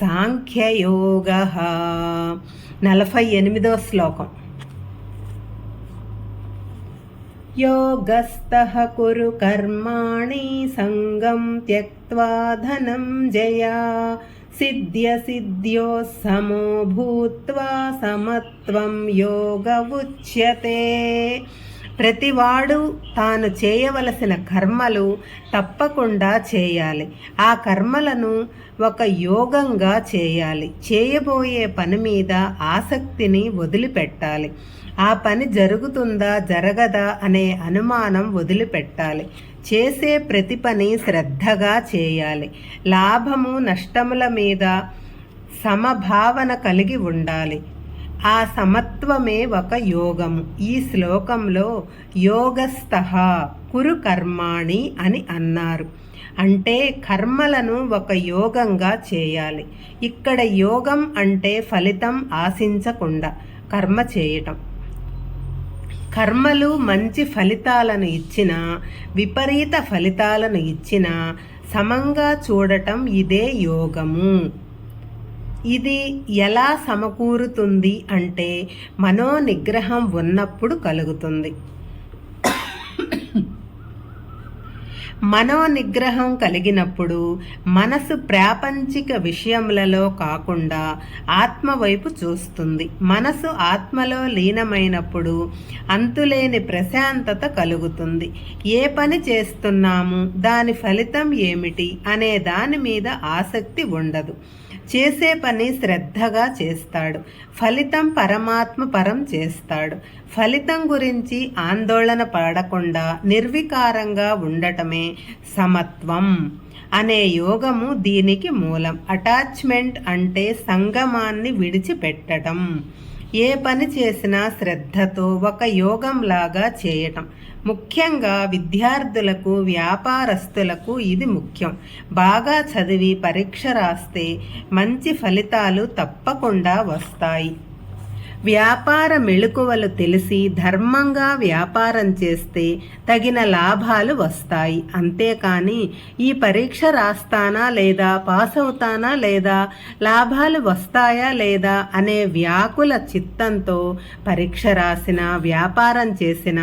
సాంఖ్యయోగ. నలభై ఎనిమిదో శ్లోకం. యోగస్థ కురు కర్మాణి సంగం త్యక్వా ధనం జయా. సిద్ధ్య సిద్ధ్యో సమో భూత్వా సమత్వం యోగ ఉచ్యతే. ప్రతివాడు తాను చేయవలసిన కర్మలు తప్పకుండా చేయాలి. ఆ కర్మలను ఒక యోగంగా చేయాలి. చేయబోయే పని మీద ఆసక్తిని వదిలిపెట్టాలి. ఆ పని జరుగుతుందా జరగదా అనే అనుమానం వదిలిపెట్టాలి. చేసే ప్రతి పని శ్రద్ధగా చేయాలి. లాభము నష్టముల మీద సమభావన కలిగి ఉండాలి. ఆ సమత్వమే ఒక యోగము. ఈ శ్లోకంలో యోగస్థ కురు కర్మాణి అని అన్నారు. అంటే కర్మలను ఒక యోగంగా చేయాలి. ఇక్కడ యోగం అంటే ఫలితం ఆశించకుండా కర్మ చేయటం. కర్మలు మంచి ఫలితాలను ఇచ్చిన విపరీత ఫలితాలను ఇచ్చిన సమంగా చూడటం ఇదే యోగము. ఇది ఎలా సమకూరుతుంది అంటే మనోనిగ్రహం ఉన్నప్పుడు కలుగుతుంది. మనోనిగ్రహం కలిగినప్పుడు మనసు ప్రాపంచిక విషయములలో కాకుండా ఆత్మ వైపు చూస్తుంది. మనసు ఆత్మలో లీనమైనప్పుడు అంతులేని ప్రశాంతత కలుగుతుంది. ఏ పని చేస్తున్నాము? దాని ఫలితం ఏమిటి? అనే దాని మీద ఆసక్తి ఉండదు. చేసే పని శ్రద్ధగా చేస్తాడు. ఫలితం పరమాత్మ పరం చేస్తాడు. ఫలితం గురించి ఆందోళన పడకుండా నిర్వికారంగా ఉండటమే సమత్వం అనే యోగము దీనికి మూలం. అటాచ్మెంట్ అంటే సంగమాన్ని విడిచిపెట్టడం ఏ పని చేసినా శ్రద్ధతో ఒక యోగంలాగా చేయటం. ముఖ్యంగా విద్యార్థులకు వ్యాపారస్తులకు ఇది ముఖ్యం. బాగా చదివి పరీక్ష రాస్తే మంచి ఫలితాలు తప్పకుండా వస్తాయి. వ్యాపార మెళుకువలు తెలిసి ధర్మంగా వ్యాపారం చేస్తే తగిన లాభాలు వస్తాయి. అంతేకాని ఈ పరీక్ష రాస్తానా లేదా పాస్ అవుతానా లేదా లాభాలు వస్తాయా లేదా అనే వ్యాకుల చిత్తంతో పరీక్ష రాసిన వ్యాపారం చేసిన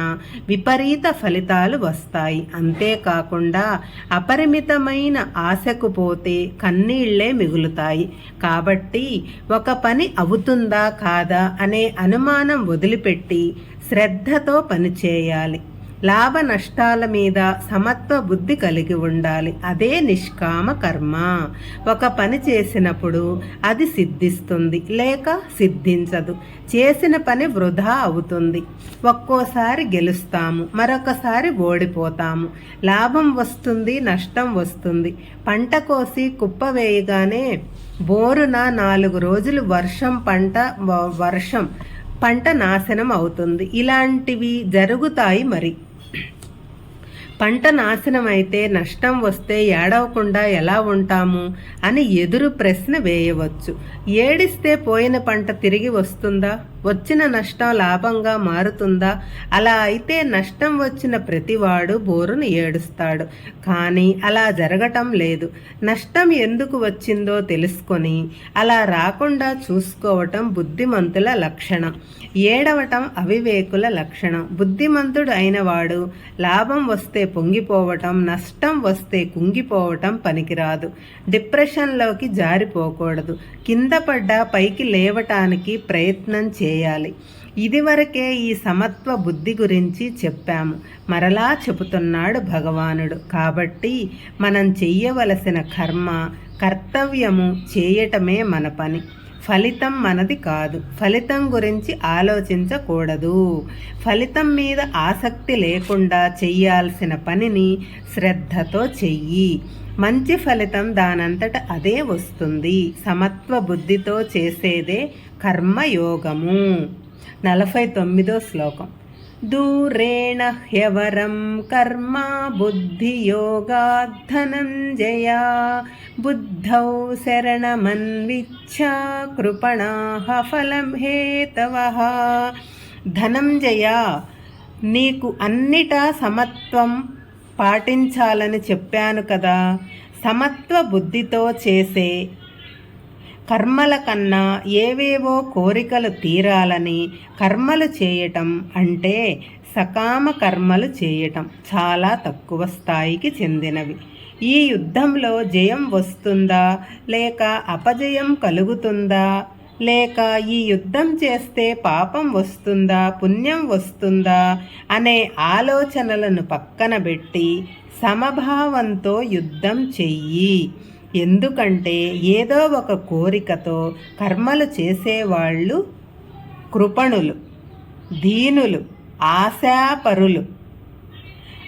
విపరీత ఫలితాలు వస్తాయి. అంతేకాకుండా అపరిమితమైన ఆశకు పోతే కన్నీళ్ళే మిగులుతాయి. కాబట్టి ఒక పని అవుతుందా కాదా అనే అనుమానం వదిలిపెట్టి శ్రద్ధతో పనిచేయాలి లాభ నష్టాల మీద సమత్వ బుద్ధి కలిగి ఉండాలి. అదే నిష్కామ కర్మ. ఒక పని చేసినప్పుడు అది సిద్ధిస్తుంది లేక సిద్ధించదు. చేసిన పని వృధా అవుతుంది. ఒక్కోసారి గెలుస్తాము మరొకసారి ఓడిపోతాము. లాభం వస్తుంది నష్టం వస్తుంది. పంట కోసి కుప్ప వేయగానే బోరున నాలుగు రోజులు వర్షం పంట వర్షం పంట నాశనం అవుతుంది. ఇలాంటివి జరుగుతాయి మరి. పంట నాశనమైతే నష్టం వస్తే ఏడవకుండా ఎలా ఉంటాము అని ఎదురు ప్రశ్న వేయవచ్చు. ఏడిస్తే పోయిన పంట తిరిగి వస్తుందా? వచ్చిన నష్టం లాభంగా మారుతుందా? అలా అయితే నష్టం వచ్చిన ప్రతివాడు బోరును ఏడుస్తాడు. కానీ అలా జరగటం లేదు. నష్టం ఎందుకు వచ్చిందో తెలుసుకొని అలా రాకుండా చూసుకోవటం బుద్ధిమంతుల లక్షణం. ఏడవటం అవివేకుల లక్షణం. బుద్ధిమంతుడు అయినవాడు లాభం వస్తే పొంగిపోవటం నష్టం వస్తే కుంగిపోవటం పనికిరాదు. డిప్రెషన్లోకి జారిపోకూడదు. కింద పడ్డ పైకి లేవటానికి ప్రయత్నం చే చేయాలి. ఇదివరకే ఈ సమత్వ బుద్ధి గురించి చెప్పాము. మరలా చెబుతున్నాడు భగవానుడు. కాబట్టి మనం చెయ్యవలసిన కర్మ కర్తవ్యము చేయటమే మన పని. ఫలితం మనది కాదు. ఫలితం గురించి ఆలోచించకూడదు. ఫలితం మీద ఆసక్తి లేకుండా చెయ్యాల్సిన పనిని శ్రద్ధతో చెయ్యి. మంచి ఫలితం దానంతట అదే వస్తుంది. సమత్వ బుద్ధితో చేసేదే కర్మయోగము. నలభై తొమ్మిదో శ్లోకం. దూరేణ హ్యవరం కర్మ బుద్ధియోగాద్ధనంజయ బుద్ధౌ శరణమన్విచ్చ కృపణాహ ఫలం హేతవ ధనంజయ నీకు అన్నిటా సమత్వం పాటించాలని చెప్పాను కదా. సమత్వ బుద్ధితో చేసే కర్మల కన్నా ఏవేవో కోరికలు తీరాలని కర్మలు చేయటం అంటే సకామ కర్మలు చేయటం చాలా తక్కువ స్థాయికి చెందినవి. ఈ యుద్ధంలో జయం వస్తుందా? లేక అపజయం కలుగుతుందా? లేక ఈ యుద్ధం చేస్తే పాపం వస్తుందా? పుణ్యం వస్తుందా? అనే ఆలోచనలను పక్కన పెట్టి సమభావంతో యుద్ధం చెయ్యి. ఎందుకంటే ఏదో ఒక కోరికతో కర్మలు చేసేవాళ్ళు కృపణులు దీనులు ఆశాపరులు.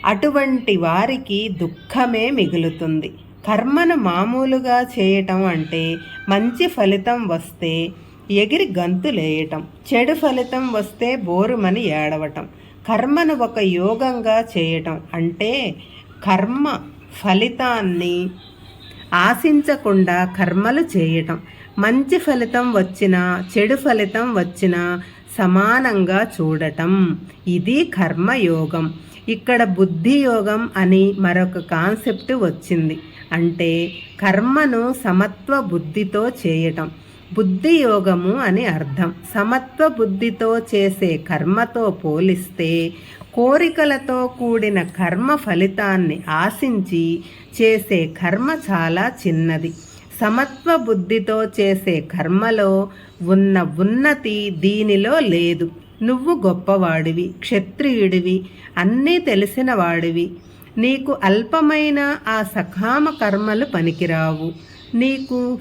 అటువంటి వారికి దుఃఖమే మిగులుతుంది. కర్మను మామూలుగా చేయటం అంటే మంచి ఫలితం వస్తే ఎగిరి గంతులేయటం చెడు ఫలితం వస్తే బోరుమని ఏడవటం. కర్మను ఒక యోగంగా చేయటం అంటే కర్మ ఫలితాన్ని ఆశించకుండా కర్మలు చేయటం. మంచి ఫలితం వచ్చినా చెడు ఫలితం వచ్చినా సమానంగా చూడటం. ఇది కర్మయోగం. ఇక్కడ బుద్ధియోగం అని మరొక కాన్సెప్ట్ వచ్చింది. అంటే కర్మను సమత్వ బుద్ధితో చేయటం. బుద్ధి యోగము అని అర్థం. సమత్వ బుద్ధితో చేసే కర్మతో పోలిస్తే కోరికలతో కూడిన కర్మ ఫలితాన్ని ఆశించి చేసే కర్మ చాలా చిన్నది. సమత్వ బుద్ధితో చేసే కర్మలో ఉన్న ఉన్నతి దీనిలో లేదు. నువ్వు గొప్పవాడివి క్షత్రియుడివి అన్నీ తెలిసిన వాడివి. నీకు అల్పమైన ఆ సకామ కర్మలు పనికిరావు. నీకు